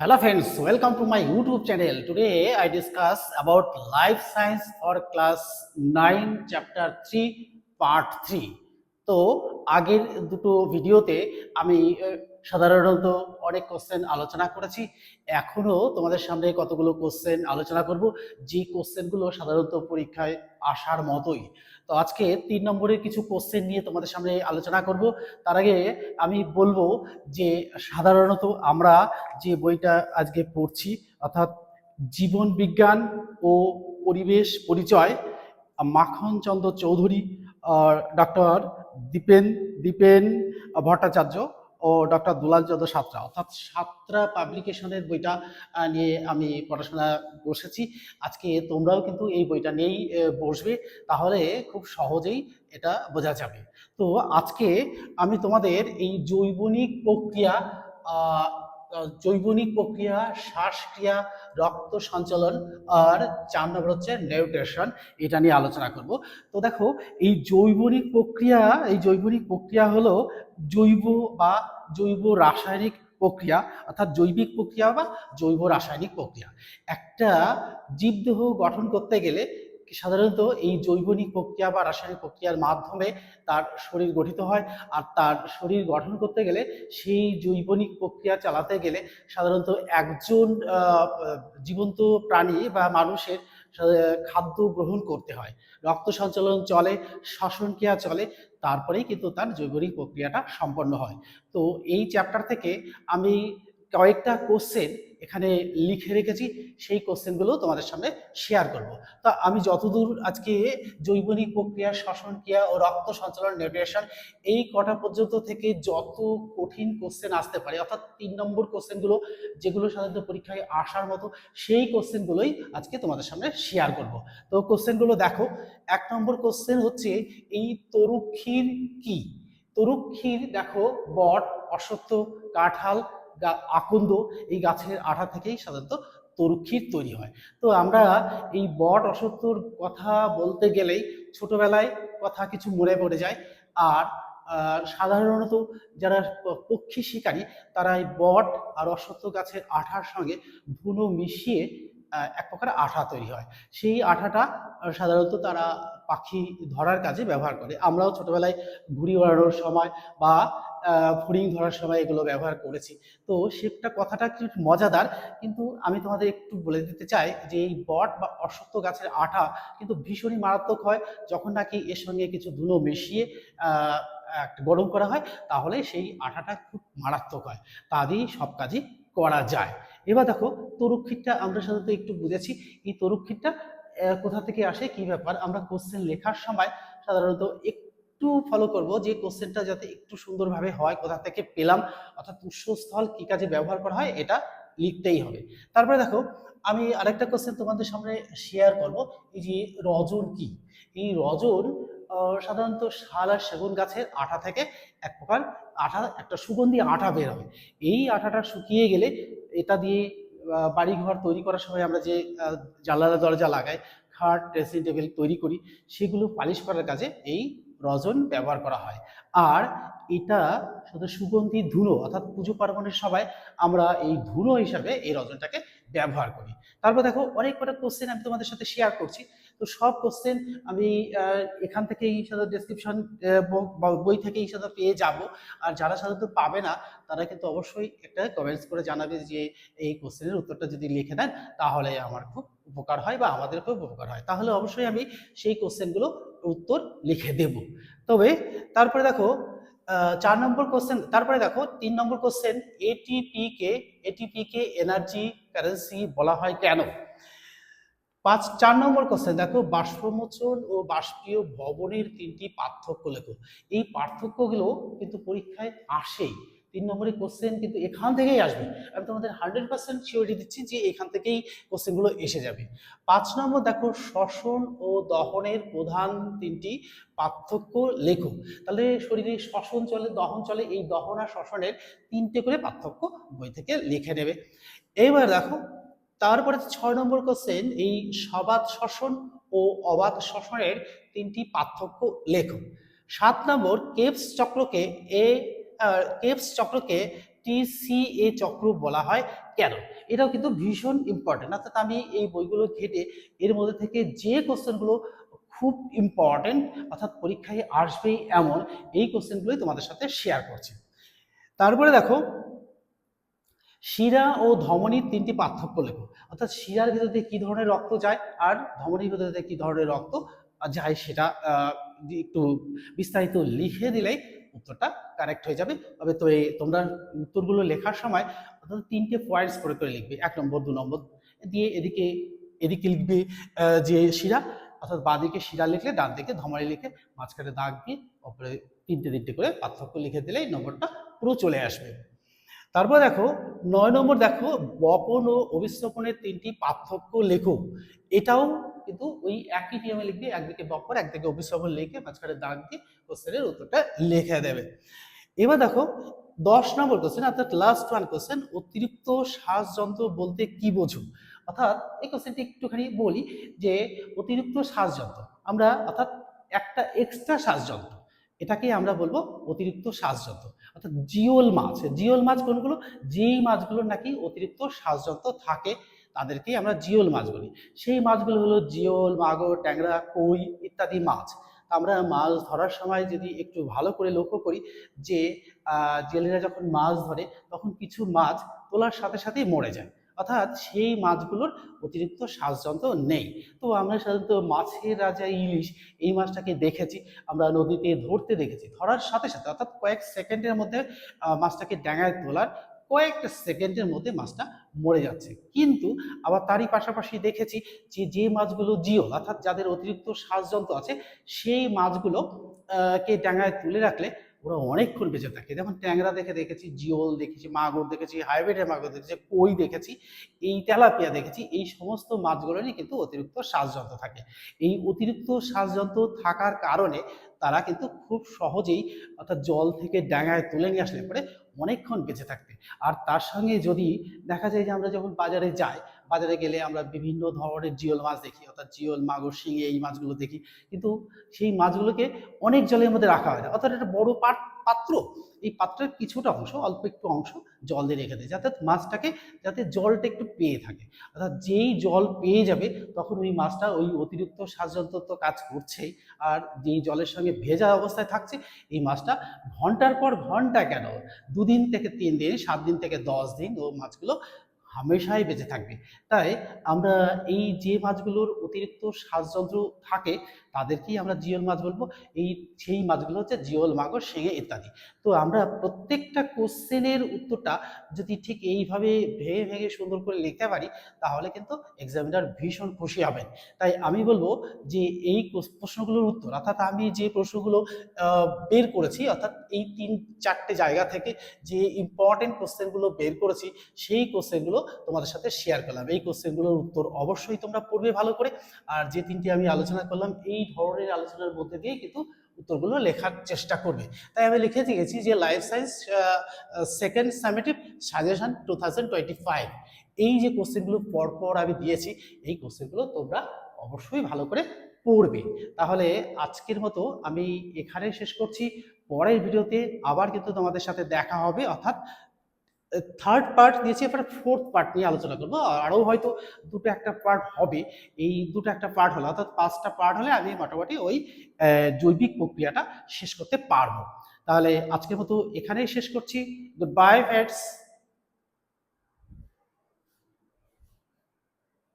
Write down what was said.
Hello friends, welcome to my YouTube channel. Today I discuss about life science for class 9 chapter 3 part 3. তো আগের দুটো ভিডিওতে আমি সাধারণত অনেক কোশ্চেন আলোচনা করেছি। এখনও তোমাদের সামনে কতগুলো কোশ্চেন আলোচনা করব, যে কোশ্চেনগুলো সাধারণত পরীক্ষায় আসার মতোই। তো আজকে তিন নম্বরের কিছু কোশ্চেন নিয়ে তোমাদের সামনে আলোচনা করব। তার আগে আমি বলব যে সাধারণত আমরা যে বইটা আজকে পড়ছি, অর্থাৎ জীবন বিজ্ঞান ও পরিবেশ পরিচয়, মাখন চন্দ্র চৌধুরী ডক্টর দীপেন দীপেন ভট্টাচার্য ও ডক্টর দুলাল চন্দ্র সাতরা। অর্থাৎ সাতরা পাবলিকেশনের বইটা নিয়ে আমি পড়াশোনা বসেছি। আজকে তোমরাও কিন্তু এই বইটা নিয়েই বসবে। তাহলে খুব সহজেই এটা বোঝা যাবে। তো আজকে আমি তোমাদের এই জৈবনিক প্রক্রিয়া জৈবনিক প্রক্রিয়া, শ্বাসক্রিয়া, রক্ত সঞ্চালন আর চার নম্বর হচ্ছে নিউট্রেশন। এটা নিয়ে আলোচনা করব। তো দেখো, এই জৈবনিক প্রক্রিয়া, এই জৈবনিক প্রক্রিয়া হলো জৈব বা জৈব রাসায়নিক প্রক্রিয়া, অর্থাৎ জৈবিক প্রক্রিয়া বা জৈব রাসায়নিক প্রক্রিয়া। একটা জীবদেহ গঠন করতে গেলে সাধারণত এই জৈবনিক প্রক্রিয়া বা রাসায়নিক প্রক্রিয়ার মাধ্যমে তার শরীর গঠিত হয়। আর তার শরীর গঠন করতে গেলে সেই জৈবনিক প্রক্রিয়া চালাতে গেলে সাধারণত একজন জীবন্ত প্রাণী বা মানুষের খাদ্য গ্রহণ করতে হয়। রক্ত সঞ্চালন চলে, শ্বসন ক্রিয়া চলে, তারপরেই কিন্তু তার জৈবনিক প্রক্রিয়াটা সম্পন্ন হয়। তো এই চ্যাপ্টার থেকে আমি কয়েকটা কোশ্চেন এখানে লিখে রেখেছি, সেই কোশ্চেনগুলো তোমাদের সামনে শেয়ার করব। তা আমি যতদূর আজকে জৈবনিক প্রক্রিয়া, শ্বসন ক্রিয়া ও রক্ত সঞ্চালন নিউট্রিশন এই কটা পর্যন্ত থেকে যত কঠিন কোশ্চেন আসতে পারে, অর্থাৎ তিন নম্বর কোশ্চেনগুলো যেগুলো সাধারণত পরীক্ষায় আসার মতো, সেই কোশ্চেনগুলোই আজকে তোমাদের সামনে শেয়ার করব। তো কোশ্চেনগুলো দেখো, এক নম্বর কোশ্চেন হচ্ছে, এই তরুক্ষীর কি? তরুক্ষীর দেখো বট, অশ্বত্থ, কাঁঠাল আকন্দ এই গাছের আঠা থেকেই সাধারণত তরুক্ষীর তৈরি হয়। তো আমরা এই বট অসত্যর কথা বলতে গেলেই ছোটবেলায় কথা কিছু মনে পড়ে যায়। আর সাধারণত যারা পক্ষী শিকারী তারা এই বট আর অশ্বত্থ গাছের আঠার সঙ্গে ধুনো মিশিয়ে এক প্রকার আঠা তৈরি হয়। সেই আঠাটা সাধারণত তারা পাখি ধরার কাজে ব্যবহার করে। আমরাও ছোটবেলায় ঘুড়ি ওড়ানোর সময় বা ফড়িং ধরার সময় এগুলো ব্যবহার করেছি। তো সেটা কথাটা একটু মজাদার? কিন্তু আমি তোমাদের একটু বলে দিতে চাই যে এই বট বা অশ্বত্থ গাছের আঠা কিন্তু ভীষণই মারাত্মক হয়। যখন নাকি এর সঙ্গে কিছু ধুলো মিশিয়ে গরম করা হয়, তাহলে সেই আঠাটা খুব মারাত্মক হয়। তা দিয়েই সব কাজই করা যায়। এবার দেখো তরুক্ষীরটা আমরা সাধারণত একটু বুঝেছি, এই তরুক্ষীরটা কোথা থেকে আসে, কি ব্যাপার? আমরা কোশ্চেন লেখার সময় সাধারণত একটু ফলো করব যে কোশ্চেনটা যাতে একটু সুন্দরভাবে হয়, কোথা থেকে পেলাম, অর্থাৎ উৎসস্থল কি কাজে ব্যবহার করা হয়, এটা লিখতেই হবে। তারপরে দেখো, আমি আরেকটা কোশ্চেন তোমাদের সামনে শেয়ার করব, এই যে রজন কি? এই রজন সাধারণত শাল আর সেগুন গাছের আঠা থেকে এক প্রকার আঠা, একটা সুগন্ধি আঠা বের হয়। এই আঠাটা শুকিয়ে গেলে এটা দিয়ে বাড়িঘর তৈরি করার সময় আমরা যে জানালা দরজা লাগাই, খাট ড্রেসিং টেবিল তৈরি করি, সেগুলো পালিশ করার কাজে এই রজন ব্যবহার করা হয়। আর এটা শুধু সুগন্ধি ধুলো অর্থাৎ পুজো পার্বণের সবাই আমরা এই ধুলো হিসাবে এই রজনটাকে ব্যবহার করি। তারপর দেখো অনেক কটা কোশ্চেন আমি তোমাদের সাথে শেয়ার করছি। তো সব কোশ্চেন আমি এখান থেকেই সাথে ডেসক্রিপশন বই থেকেই সাথে পেয়ে যাব। আর যারা সাধারণত পাবে না, তারা কিন্তু অবশ্যই একটা কমেন্টস করে জানাবে যে এই কোশ্চেনের উত্তরটা যদি লিখে দেন, তাহলে আমার খুব উপকার হয় বা আমাদের খুব উপকার হয়। তাহলে অবশ্যই আমি সেই কোশ্চেনগুলো উত্তর লিখে দেব। তবে তারপরে দেখো চার নম্বর কোশ্চেন তারপরে দেখো, তিন নম্বর কোশ্চেন এটিপি কে এটিপি কে এনার্জি কারেন্সি বলা হয় কেন? পাঁচ, চার নম্বর কোশ্চেন দেখো বাষ্পমোচন ও বাষ্পীয় ভবনের তিনটি পার্থক্য লেখো। এই পার্থক্যগুলো কিন্তু পরীক্ষায় আসেই। তিন নম্বরের কোশ্চেন কিন্তু এখান থেকেই আসবে। আমি তোমাদের হান্ড্রেড পার্সেন্ট সিওরিটি দিচ্ছি যে এখান থেকেই কোশ্চেনগুলো এসে যাবে। পাঁচ নম্বর দেখো শ্বসন ও দহনের প্রধান তিনটি পার্থক্য লেখো। তাহলে শরীরে শ্বসন চলে, দহন চলে, এই দহন আর শ্বসনের তিনটে করে পার্থক্য বই থেকে লিখে নেবে। এইবার দেখো তারপরে ছয় নম্বর কোশ্চেন এই সবাদ শ্বসন ও অবাধ শ্বসনের তিনটি পার্থক্য লেখো। সাত নম্বর, কেপস চক্রকে এ কেপস চক্রকে টিসিএ চক্র বলা হয় কেন? এটাও কিন্তু ভীষণ ইম্পর্টেন্ট অর্থাৎ আমি এই বইগুলো ঘেটে এর মধ্যে থেকে যে কোশ্চেনগুলো খুব ইম্পর্টেন্ট অর্থাৎ পরীক্ষায় আসবেই এমন, এই কোশ্চেনগুলোই তোমাদের সাথে শেয়ার করছি। তারপরে দেখো শিরা ও ধমনীর তিনটি পার্থক্য লেখো। অর্থাৎ শিরার ভিতর দিয়ে কি ধরনের রক্ত যায় আর ধমনীর ভিতর দিয়ে কি ধরনের রক্ত যায় সেটা একটু বিস্তারিত লিখে দিলেই উত্তরটা কারেক্ট হয়ে যাবে। তবে তো তোমরা উত্তরগুলো লেখার সময় অর্থাৎ তিনটে পয়েন্টস করে করে লিখবে। এক নম্বর, দু নম্বর দিয়ে এদিকে এদিকে লিখবে যে শিরা। অর্থাৎ বাঁদিকে শিরা লিখলে ডান দিকে ধমনী লিখে মাঝখানে দাগ দিয়ে ওপরে তিনটে তিনটে করে পার্থক্য লিখে দিলেই নম্বরটা পুরো চলে আসবে। তারপর দেখো, নয় নম্বর দেখো, বপন ও অভিস্রপনের তিনটি পার্থক্য লেখো। এটাও কিন্তু ওই একই নিয়মে লিখবে, একদিকে বপন, একদিকে অভিস্রপন লিখে মাঝখানে দাগ দিয়ে কোশ্চেনের উত্তরটা লিখে দেবে। এবার দেখো, দশ নম্বর কোশ্চেন অর্থাৎ লাস্ট ওয়ান কোশ্চেন অতিরিক্ত শ্বাসযন্ত্র বলতে কি বোঝো? অর্থাৎ এই কোশ্চেনটি একটুখানি বলি যে, অতিরিক্ত শ্বাসযন্ত্র, আমরা অর্থাৎ একটা এক্সট্রা শ্বাসযন্ত্র এটাকে আমরা বলব অতিরিক্ত শ্বাসযন্ত্র। অর্থাৎ জিওল মাছ। জিওল মাছ কোনগুলো? যেই মাছগুলোর নাকি অতিরিক্ত শ্বাসযন্ত্র থাকে, তাদেরকেই আমরা জিওল মাছ বলি। সেই মাছগুলো হলো জিওল, মাগর, ট্যাংরা, কই ইত্যাদি মাছ। আমরা মাছ ধরার সময় যদি একটু ভালো করে লক্ষ্য করি যে জেলেরা যখন মাছ ধরে, তখন কিছু মাছ তোলার সাথে সাথেই মরে যায়। অর্থাৎ সেই মাছগুলোর অতিরিক্ত শ্বাসযন্ত্র নেই। তো আমরা সাধারণত মাছের রাজা ইলিশ এই মাছটাকে দেখেছি, আমরা নদীতে ধরতে দেখেছি। ধরার সাথে সাথে, অর্থাৎ কয়েক সেকেন্ডের মধ্যে মাছটাকে ডাঙায় তোলার কয়েকটা সেকেন্ডের মধ্যে মাছটা মরে যাচ্ছে। কিন্তু আবার তারই পাশাপাশি দেখেছি যে যে মাছগুলো জিওল, অর্থাৎ যাদের অতিরিক্ত শ্বাসযন্ত্র আছে, সেই মাছগুলো কে ডাঙায় তুলে রাখলে ওরা অনেকক্ষণ বেঁচে থাকে। যেমন ট্যাংরা দেখে দেখেছি, জিওল দেখেছি, মাগুর দেখেছি, হাইব্রিডের মাগুর দেখেছি কই দেখেছি, এই তেলাপিয়া দেখেছি, এই সমস্ত মাছগুলোরই কিন্তু অতিরিক্ত শ্বাসযন্ত্র থাকে। এই অতিরিক্ত শ্বাসযন্ত্র থাকার কারণে তারা কিন্তু খুব সহজেই অর্থাৎ জল থেকে ডাঙায় তুলে নিয়ে আসলে পরে অনেকক্ষণ বেঁচে থাকতে। আর তার সঙ্গে যদি দেখা যায় যে আমরা যখন বাজারে যাই বাজারে গেলে আমরা বিভিন্ন ধরনের জিওল মাছ দেখি, অর্থাৎ জিওল, মাগুর, শিঙে এই মাছগুলো দেখি। কিন্তু সেই মাছগুলোকে অনেক জলের মধ্যে রাখা হয় না। অর্থাৎ একটা বড় পাট, পাত্র। এই পাত্রের কিছুটা অংশ, অল্প একটু অংশ জল দিয়ে রেখে দেয়, যাতে মাছটাকে, যাতে জলটা একটু পেয়ে থাকে। অর্থাৎ যেই জল পেয়ে যাবে, তখন ওই মাছটা ওই অতিরিক্ত শ্বাসযন্ত্র তো কাজ করছেই। আর যেই জলের সঙ্গে ভেজা অবস্থায় থাকছে, এই মাছটা ঘণ্টার পর ঘণ্টা কেন? দুদিন থেকে তিন দিন, সাত দিন থেকে দশ দিন ও মাছগুলো হামেশাই বেঁচে থাকবে। তাই আমরা এই যে মাছগুলোর অতিরিক্ত শ্বাসযন্ত্র থাকে তাদেরকেই আমরা জিওল মাছ বলব। এই সেই মাছগুলো হচ্ছে জিওল, মাগর শিঙে ইত্যাদি। তো আমরা প্রত্যেকটা কোশ্চেনের উত্তরটা যদি ঠিক এইভাবে ভেঙে ভেঙে সুন্দর করে লিখতে পারি, তাহলে কিন্তু এক্সামিনার ভীষণ খুশি হবেন। তাই আমি বলব যে এই প্রশ্নগুলোর উত্তর, অর্থাৎ আমি যে প্রশ্নগুলো বের করেছি, অর্থাৎ এই তিন, চারটে জায়গা থেকে যে ইম্পর্টেন্ট কোশ্চেনগুলো বের করেছি, সেই কোশ্চেনগুলো তোমাদের সাথে শেয়ার করলাম। এই কোশ্চেনগুলোর উত্তর অবশ্যই তোমরা পড়বে ভালো করে। আর যে তিনটি আমি আলোচনা করলাম, এই ধরনের আলোচনার মধ্যে দিয়ে কিন্তু উত্তরগুলো লেখার চেষ্টা করবে। তাই আমি লিখে দিয়েছি যে life science second summative suggestion two thousand twenty five এই যে কোশ্চেনগুলো পরপর আমি দিয়েছি, এই কোশ্চেনগুলো তোমরা অবশ্যই ভালো করে পড়বে। তাহলে আজকের মতো আমি এখানে শেষ করছি। পরের ভিডিওতে আবার কিন্তু তোমাদের সাথে দেখা হবে, অর্থাৎ থার্ড পার্ট দিয়েছি, এবার ফোর্থ পার্ট নিয়ে আলোচনা করব। আরও হয়তো দুটো একটা পার্ট হবে। এই দুটো একটা পার্ট হলো, অর্থাৎ পাঁচটা পার্ট হলে আমি মোটামুটি ওই জৈবিক প্রক্রিয়াটা শেষ করতে পারব। তাহলে আজকের মতো এখানেই শেষ করছি। Good bye friends